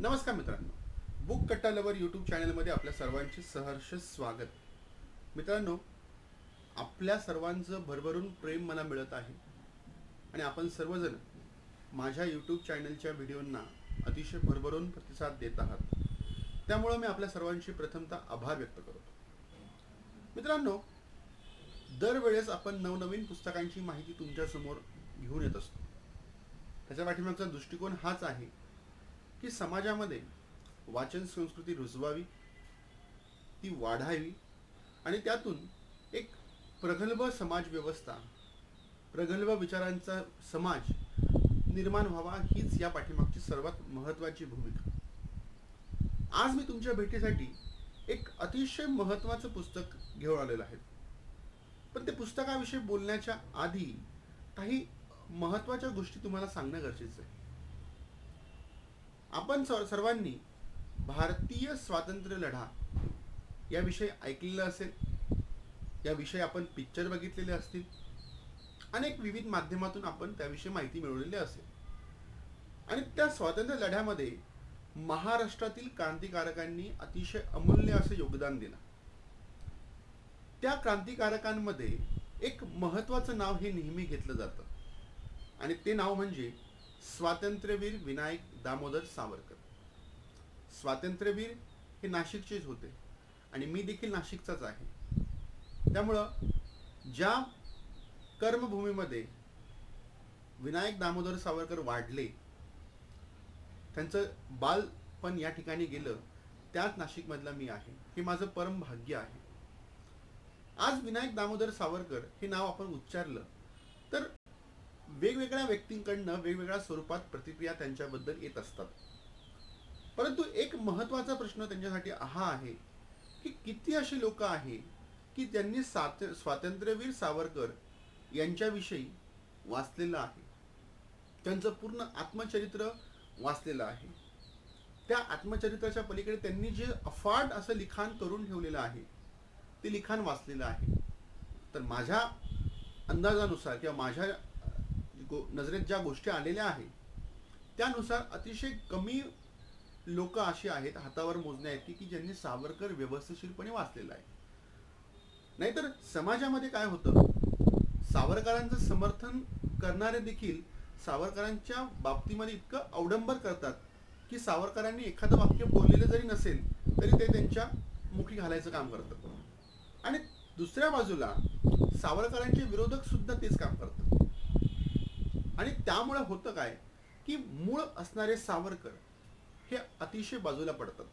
नमस्कार मित्रांनो. बुक कट्टा लवर यूट्यूब चॅनलमध्ये आपल्या सर्वांचे सहर्ष स्वागत. मित्रांनो आपल्या सर्वांचं भरभरून प्रेम मला मिळत आहे. आणि आपण सर्वजण माझ्या यूट्यूब चॅनलच्या व्हिडिओंना अतिशय भरभरून प्रतिसाद देत आहात. त्यामुळं मी आपल्या सर्वांची प्रथमतः आभार व्यक्त करतो. मित्रांनो दरवेळेस आपण नवनवीन पुस्तकांची माहिती तुमच्यासमोर घेऊन येत असतो. त्याच्या पाठीमागचा दृष्टिकोन हाच आहे की समाजामध्ये वाचन संस्कृती रुजवावी ती वाढावी आणि त्यातून एक प्रगल्भ समाज व्यवस्था प्रगल्भ विचारांचा समाज निर्माण व्हावा हीच या पाठीमागची सर्वात महत्त्वाची भूमिका. आज मी तुमच्या भेटीसाठी एक अतिशय महत्त्वाचं पुस्तक घेऊन आलेलं आहे. पण ते पुस्तकाविषयी बोलण्याच्या आधी काही महत्त्वाच्या गोष्टी तुम्हाला सांगणं गरजेचं आहे. आपण सर्व- सर्वांनी भारतीय स्वातंत्र्य लढा याविषयी ऐकलेलं असेल. याविषयी आपण पिक्चर बघितलेले असतील. अनेक विविध माध्यमातून आपण त्याविषयी माहिती मिळवलेली असेल. आणि त्या स्वातंत्र्य लढ्यामध्ये महाराष्ट्रातील क्रांतिकारकांनी अतिशय अमूल्य असं योगदान दिलं. त्या क्रांतिकारकांमध्ये एक महत्वाचं नाव हे नेहमी घेतलं जातं. आणि ते नाव म्हणजे स्वातंत्र्यवीर विनायक दामोदर सावरकर. स्वातंत्र्यवीर हे नाशिकचेच होते आणि मी देखील नाशिकचाच आहे. त्यामुळं ज्या कर्मभूमीमध्ये विनायक दामोदर सावरकर वाढले त्यांचं बालपण या ठिकाणी गेलं त्याच नाशिकमधला मी आहे. हे माझं परम भाग्य आहे. आज विनायक दामोदर सावरकर हे नाव आपण उच्चारलं तर वेगवेगळ्या व्यक्तींकडनं वेगवेगळ्या स्वरूपात प्रतिक्रिया त्यांच्याबद्दल येत असतात. परंतु एक महत्त्वाचा प्रश्न त्यांच्यासाठी हा आहे की किती अशी लोक आहे की त्यांनी सात स्वातंत्र्यवीर सावरकर यांच्याविषयी वाचलेलं आहे. त्यांचं पूर्ण आत्मचरित्र वाचलेलं आहे. त्या आत्मचरित्राच्या पलीकडे त्यांनी जे अफाट असं लिखाण करून ठेवलेलं आहे ते लिखाण वाचलेलं आहे. तर माझ्या अंदाजानुसार किंवा माझ्या गो नजरेत ज्या गोष्टी आलेल्या आहेत त्यानुसार अतिशय कमी लोक अशी आहेत हातावर मोजण्या आहेत की ज्यांनी सावरकर व्यवस्थितशीरपणे वाचलेला आहे. नाहीतर समाजामध्ये काय होतं? सावरकरांचं समर्थन करणारे देखील सावरकरांच्या बाबतीमध्ये इतकं अवडंबर करतात की सावरकरांनी एखादं वाक्य बोललेलं जरी नसेल तरी ते त्यांच्या मुखी घालायचं काम करतात आणि दुसऱ्या बाजूला सावरकरांचे विरोधक सुद्धा तेच काम करतात. आणि त्यामुळे होतं काय की मूळ असणारे सावरकर हे अतिशय बाजूला पडतात.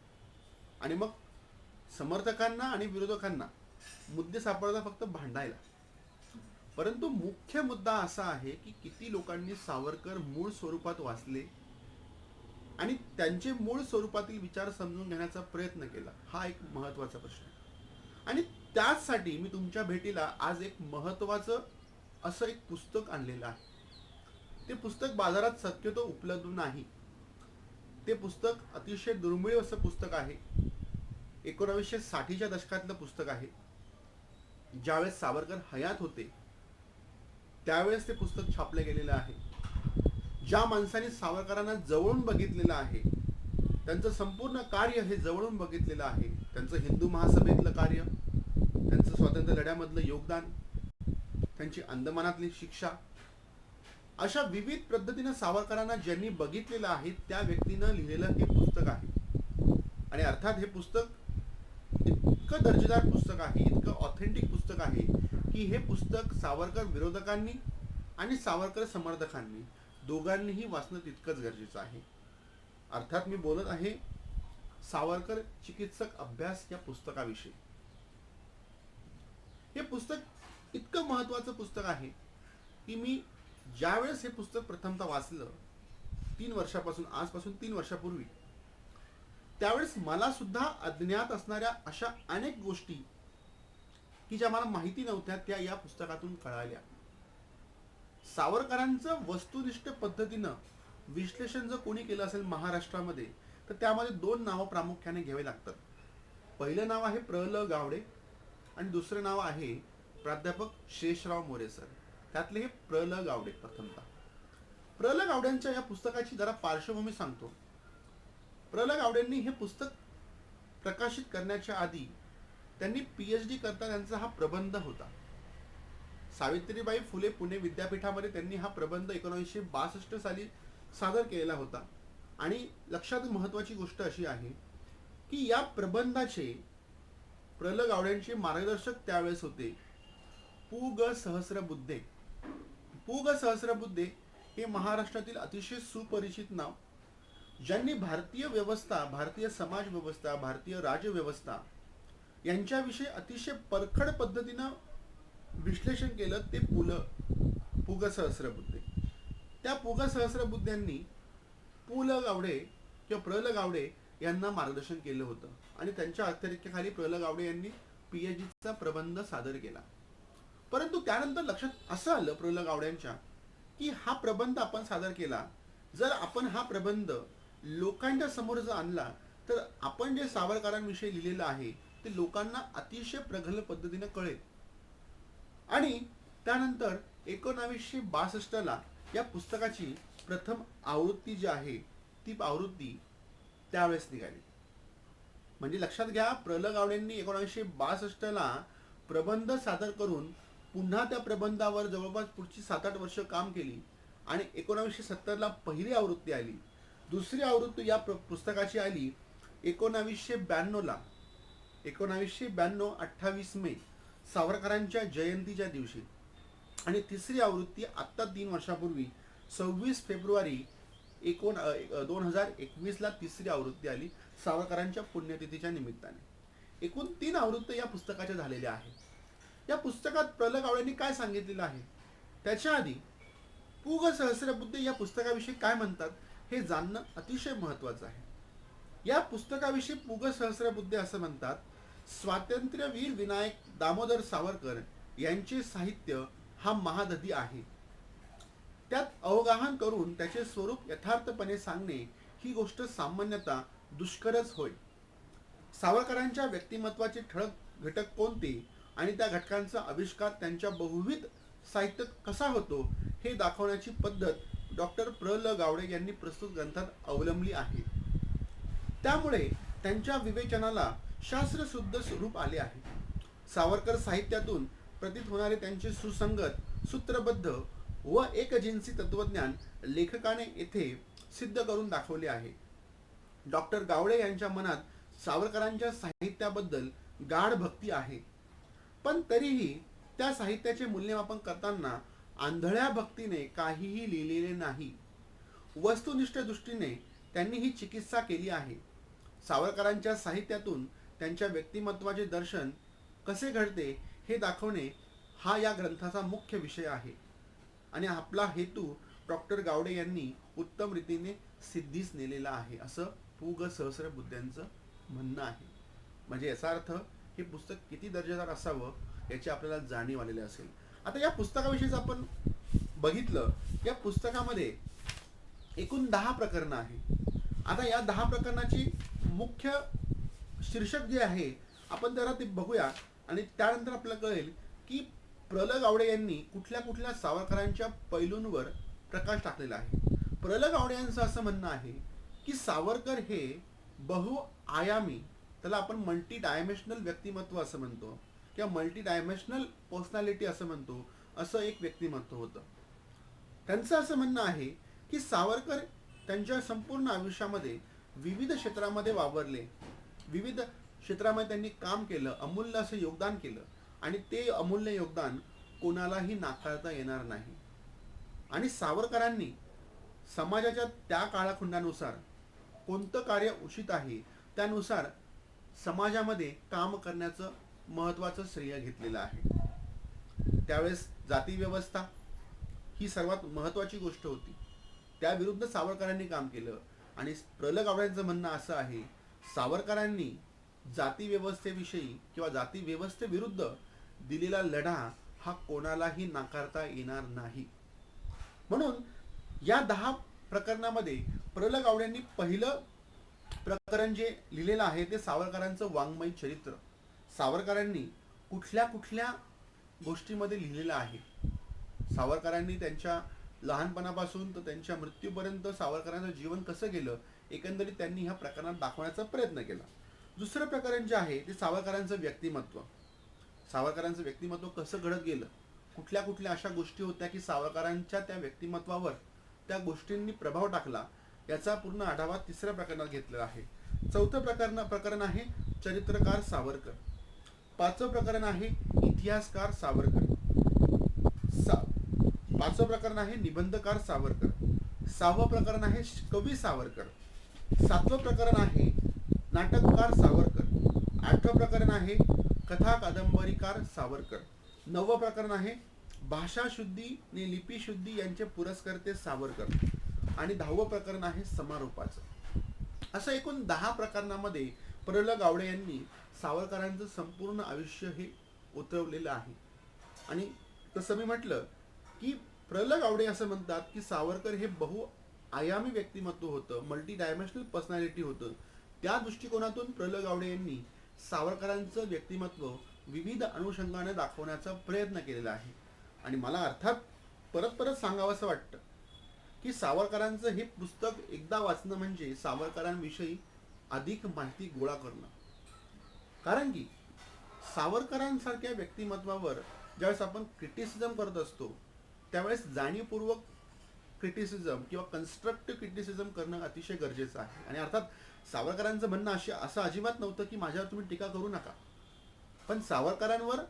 आणि मग समर्थकांना आणि विरोधकांना मुद्दे सापडतात फक्त भांडायला. परंतु मुख्य मुद्दा असा आहे की किती लोकांनी सावरकर मूळ स्वरूपात वाचले आणि त्यांचे मूळ स्वरूपातील विचार समजून घेण्याचा प्रयत्न केला हा एक महत्त्वाचा प्रश्न आहे. आणि त्याचसाठी मी तुमच्या भेटीला आज एक महत्वाचं असं एक पुस्तक आणलेलं आहे. ते पुस्तक बाजारात शक्यतो उपलब्ध नाही. ते पुस्तक अतिशय दुर्मिळ असं पुस्तक आहे. एकोणावीसशे साठीच्या दशकातलं पुस्तक आहे. ज्यावेळेस सावरकर हयात होते त्यावेळेस ते पुस्तक छापलं गेलेलं आहे. ज्या माणसाने सावरकरांना जवळून बघितलेलं आहे त्यांचं संपूर्ण कार्य हे जवळून बघितलेलं आहे. त्यांचं हिंदू महासभेतलं कार्य त्यांचं स्वातंत्र्य लढ्यामधलं योगदान त्यांची अंदमानातली शिक्षा अशा विविध पद्धतीनं सावरकरांना ज्यांनी बघितलेलं आहे त्या व्यक्तीनं लिहिलेलं हे पुस्तक आहे. आणि अर्थात हे पुस्तक इतकं दर्जेदार पुस्तक आहे इतकं ऑथेंटिक पुस्तक आहे की हे पुस्तक सावरकर विरोधकांनी आणि सावरकर समर्थकांनी दोघांनीही वाचणं तितकंच गरजेचं आहे. अर्थात मी बोलत आहे सावरकर चिकित्सक अभ्यास या पुस्तकाविषयी. हे पुस्तक इतकं महत्त्वाचं पुस्तक आहे की मी ज्यावेळेस हे पुस्तक प्रथमतः वाचलं तीन वर्षापासून आजपासून तीन वर्षापूर्वी त्यावेळेस मला सुद्धा अज्ञात असणाऱ्या अशा अनेक गोष्टी की ज्या मला माहिती नव्हत्या त्या या पुस्तकातून कळाल्या. सावरकरांचं वस्तुनिष्ठ पद्धतीनं विश्लेषण जर कोणी केलं असेल महाराष्ट्रामध्ये तर त्यामध्ये दोन नावं प्रामुख्याने घ्यावे लागतात. पहिलं नाव आहे प्र ल गावडे आणि दुसरं नाव आहे प्राध्यापक शेषराव मोरे सर. त्यातले हे प्र ल गावडे प्रथमतः. प्र ल गावड्यांच्या या पुस्तकाची जरा पार्श्वभूमी सांगतो. प्रल्हाद गावडेंनी हे पुस्तक प्रकाशित करण्याच्या आधी त्यांनी पी एच डी करता त्यांचा हा प्रबंध होता. सावित्रीबाई फुले पुणे विद्यापीठामध्ये त्यांनी हा प्रबंध एकोणीसशे बासष्ट साली सादर केलेला होता. आणि लक्षात महत्त्वाची गोष्ट अशी आहे की या प्रबंधाचे प्रल गावड्यांचे मार्गदर्शक त्यावेळेस होते पु ग सहस्रबुद्धे. पु ग सहस्रबुद्धे हे महाराष्ट्रातील अतिशय सुपरिचित नाव. ज्यांनी भारतीय व्यवस्था भारतीय समाज व्यवस्था भारतीय राजव्यवस्था यांच्याविषयी अतिशय परखड पद्धतीनं विश्लेषण केलं ते पुलं पुग सहस्रबुद्धे. त्या पुग सहस्रबुद्ध्यांनी पु ल गावडे किंवा प्र ल गावडे यांना मार्गदर्शन केलं होतं. आणि त्यांच्या अखत्यारीखाली प्र ल गावडे यांनी पीएच चा प्रबंध सादर केला. परंतु त्यानंतर लक्षात असं आलं प्र गावड्यांच्या की हा प्रबंध आपण सादर केला. जर आपण हा प्रबंध लोकांच्या समोर जर आणला तर आपण जे सावरकरांविषयी लिहिलेलं आहे ते लोकांना अतिशय प्रगल्भ पद्धतीने कळेल. आणि त्यानंतर एकोणावीसशे बासष्टला या पुस्तकाची प्रथम आवृत्ती जी आहे ती आवृत्ती त्यावेळेस निघाली. म्हणजे लक्षात घ्या प्रल गावडेंनी एकोणीसशे बासष्टला प्रबंध सादर करून पुन्हा त्या प्रबंधावर जवळपास पुढची सात आठ वर्ष काम केली आणि एकोणावीसशे सत्तरला पहिली आवृत्ती आली. दुसरी आवृत्ती या पुस्तकाची आली एकोणावीसशे ब्याण्णवला एकोणावीसशे ब्याण्णव अठ्ठावीस मे सावरकरांच्या जयंतीच्या दिवशी. आणि तिसरी आवृत्ती आत्ता तीन वर्षापूर्वी सव्वीस फेब्रुवारी एकोण दोन हजार एकवीसला तिसरी आवृत्ती आली सावरकरांच्या पुण्यतिथीच्या निमित्ताने. एकूण तीन आवृत्ती या पुस्तकाच्या झालेल्या आहेत. या पुस्तकात प्रलग आवळ्यांनी काय सांगितलेलं आहे? त्याच्या आधी पूग सहस्रबुद्धे या पुस्तकाविषयी काय म्हणतात हे जाणणं अतिशय महत्त्वाचं आहे. या पुस्तकाविषयी पूग सहस्रबुद्धे असं म्हणतात स्वातंत्र्यवीर विनायक दामोदर सावरकर यांचे साहित्य हा महादधी आहे. त्यात अवगाहन करून त्याचे स्वरूप यथार्थपणे सांगणे ही गोष्ट सामान्यतः दुष्करच होय. सावरकरांच्या व्यक्तिमत्वाचे ठळक घटक कोणते आणि त्या घटकांचा आविष्कार त्यांच्या बहुविध साहित्यात कसा होतो हे दाखवण्याची पद्धत डॉक्टर प्र ल गावडे यांनी प्रस्तुत ग्रंथात अवलंबली आहे. त्यामुळे त्यांच्या विवेचनाला शास्त्रशुद्ध स्वरूप आले आहे. सावरकर साहित्यातून प्रतीत होणारे त्यांचे सुसंगत सूत्रबद्ध व एकजिन्सी तत्वज्ञान लेखकाने येथे सिद्ध करून दाखवले आहे. डॉक्टर गावडे यांच्या मनात सावरकरांच्या साहित्याबद्दल गाढ भक्ती आहे. पण तरीही त्या साहित्याचे मूल्यमापन करताना आंधळ्या भक्तीने काहीही लिहिलेले नाही. वस्तुनिष्ठ दृष्टीने त्यांनी ही चिकित्सा केली आहे. सावरकरांच्या साहित्यातून त्यांच्या व्यक्तिमत्वाचे दर्शन कसे घडते हे दाखवणे हा या ग्रंथाचा मुख्य विषय आहे. आणि आपला हेतू डॉक्टर गावडे यांनी उत्तम रीतीने सिद्धीस नेलेला आहे. असं पु ग सहस्र बुद्ध्यांचं म्हणणं आहे. म्हणजे याचा अर्थ हे पुस्तक किती दर्जेदार असावं याची आपल्याला जाणीव आलेली असेल. आता या पुस्तकाविषयीच आपण बघितलं या पुस्तकामध्ये एकूण दहा प्रकरणं आहे आता या दहा प्रकरणाची मुख्य शीर्षक जे आहे आपण जरा ते बघूया आणि त्यानंतर आपल्याला कळेल की प्रल गावडे यांनी कुठल्या कुठल्या सावरकरांच्या पैलूंवर प्रकाश टाकलेला आहे. प्रल गावडे यांचं असं म्हणणं आहे की सावरकर हे बहुआयामी त्याला आपण मल्टी डायमेन्शनल व्यक्तिमत्व असं म्हणतो. किंवा मल्टी डायमेन्शनल पर्सनॅलिटी असं म्हणतो. असं एक व्यक्तिमत्व होतं. त्यांचं असं म्हणणं आहे की सावरकर त्यांच्या संपूर्ण आयुष्यामध्ये विविध क्षेत्रामध्ये वावरले. विविध क्षेत्रामध्ये त्यांनी काम केलं अमूल्य असं योगदान केलं. आणि ते अमूल्य योगदान कोणालाही नाकारता येणार नाही. आणि सावरकरांनी समाजाच्या त्या काळाखंडानुसार कोणतं कार्य उचित आहे त्यानुसार समाजामध्ये काम करण्याचं महत्त्वाचं श्रेय घेतलेलं आहे. त्यावेळेस जाती व्यवस्था ही सर्वात महत्त्वाची गोष्ट होती. त्याविरुद्ध सावरकरांनी काम केलं आणि प्रलग आवड्यांचं म्हणणं असं आहे सावरकरांनी जाती व्यवस्थेविषयी किंवा जाती व्यवस्थेविरुद्ध दिलेला लढा हा कोणालाही नाकारता येणार नाही. म्हणून या दहा प्रकरणामध्ये प्रलग आवड्यांनी पहिलं प्रकरण जे लिहिलेलं आहे ते सावरकरांचं वाङ्मय चरित्र. सावरकरांनी कुठल्या कुठल्या गोष्टीमध्ये लिहिलेलं आहे? सावरकरांनी त्यांच्या लहानपणापासून तर त्यांच्या मृत्यूपर्यंत सावरकरांचं जीवन कसं गेलं? एकंदरीत त्यांनी ह्या प्रकरणात दाखवण्याचा प्रयत्न केला. दुसरं प्रकरण जे आहे ते सावरकरांचं व्यक्तिमत्व. सावरकरांचं व्यक्तिमत्व कसं घडत गेलं? कुठल्या कुठल्या अशा गोष्टी होत्या की सावरकरांच्या त्या व्यक्तिमत्वावर त्या गोष्टींनी प्रभाव टाकला? याचा पूर्ण आढावा तिसऱ्या प्रकरणात घेतलेला आहे. चौथं प्रकरण प्रकरण आहे चरित्रकार सावरकर. पाचवं प्रकरण आहे इतिहासकार सावरकर. सा पाचवं प्रकरण आहे निबंधकार सावरकर. सहावं प्रकरण आहे कवी सावरकर. सातवं प्रकरण आहे नाटककार सावरकर. आठवं प्रकरण आहे कथा कादंबरीकार सावरकर. नववं प्रकरण आहे भाषाशुद्धी आणि लिपीशुद्धी यांचे पुरस्कर्ते सावरकर. आणि दहावं प्रकरण आहे समारोपाचं. असं एकूण दहा प्रकरणामध्ये प्रल गावडे यांनी सावरकरांचं संपूर्ण आयुष्य हे उतरवलेलं आहे. आणि तसं मी म्हटलं की प्रल गावडे असं म्हणतात की सावरकर हे बहु आयामी व्यक्तिमत्व होतं मल्टी डायमेन्शनल पर्सनॅलिटी होतं. त्या दृष्टिकोनातून प्रल गावडे यांनी सावरकरांचं व्यक्तिमत्व विविध अनुषंगाने दाखवण्याचा प्रयत्न केलेला आहे. आणि मला अर्थात परत परत सांगावंसं वाटतं. की सावरकरांचं हे पुस्तक एकदा वाचणं म्हणजे सावरकरांविषयी अधिक माहिती गोळा करणं. कारण की सावरकरांसारख्या व्यक्तिमत्वावर ज्यावेळेस आपण क्रिटिसिझम करत असतो त्यावेळेस जाणीवपूर्वक क्रिटिसिझम किंवा कन्स्ट्रक्टिव्ह क्रिटिसिझम करणं अतिशय गरजेचं आहे. आणि अर्थात सावरकरांचं म्हणणं अशी असं अजिबात नव्हतं की माझ्यावर तुम्ही टीका करू नका. पण सावरकरांवर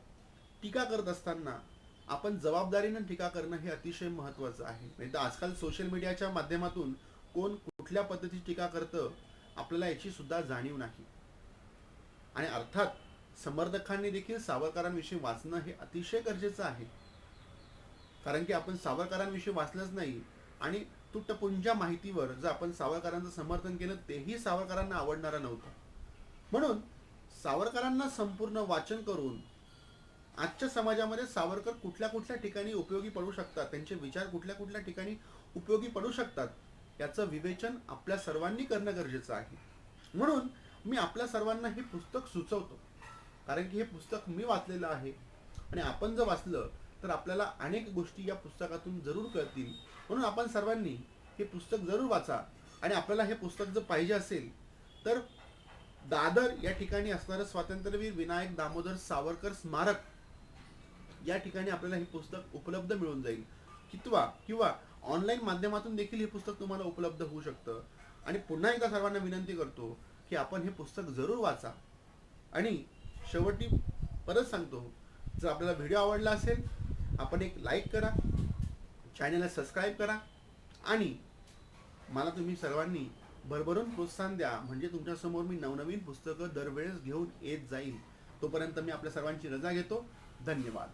टीका करत असताना आपण जबाबदारीनं टीका करणं हे अतिशय महत्त्वाचं आहे. नाही तर आजकाल सोशल मीडियाच्या माध्यमातून कोण कुठल्या पद्धतीची टीका करतं आपल्याला याची सुद्धा जाणीव नाही. आणि अर्थात समर्थकांनी देखील सावरकरांविषयी वाचणं हे अतिशय गरजेचं आहे. कारण की आपण सावरकरांविषयी वाचलंच नाही आणि तुटपुंजा माहितीवर जर आपण सावरकरांचं समर्थन केलं तेही सावरकरांना आवडणारं नव्हतं. म्हणून सावरकरांना संपूर्ण वाचन करून आजच्या समाजामध्ये सावरकर कुठल्या कुठल्या ठिकाणी उपयोगी पडू शकतात? त्यांचे विचार कुठल्या कुठल्या ठिकाणी उपयोगी पडू शकतात? याचं विवेचन आपल्या सर्वांनी करणं गरजेचं आहे. म्हणून मी आपल्या सर्वांना हे पुस्तक सुचवतो. कारण की हे पुस्तक मी वाचलेलं आहे. आणि आपण जर वाचलं तर आपल्याला अनेक गोष्टी या पुस्तकातून जरूर कळतील. म्हणून आपण सर्वांनी हे पुस्तक जरूर वाचा. आणि आपल्याला हे पुस्तक जर पाहिजे असेल तर दादर या ठिकाणी असणारं स्वातंत्र्यवीर विनायक दामोदर सावरकर स्मारक या ठिकाणी आपल्याला हे पुस्तक उपलब्ध मिळून जाईल. किंवा किंवा ऑनलाईन माध्यमातून देखील हे पुस्तक तुम्हाला उपलब्ध होऊ शकतं. आणि पुन्हा एकदा सर्वांना विनंती करतो की आपण हे पुस्तक जरूर वाचा. आणि शेवटी परत सांगतो जर आपल्याला व्हिडिओ आवडला असेल आपण एक लाईक करा चॅनलला सबस्क्राईब करा आणि मला तुम्ही सर्वांनी भरभरून प्रोत्साहन द्या. म्हणजे तुमच्यासमोर मी नवनवीन पुस्तकं दरवेळेस घेऊन येत जाईल. तोपर्यंत मी आपल्या सर्वांची रजा घेतो. धन्यवाद.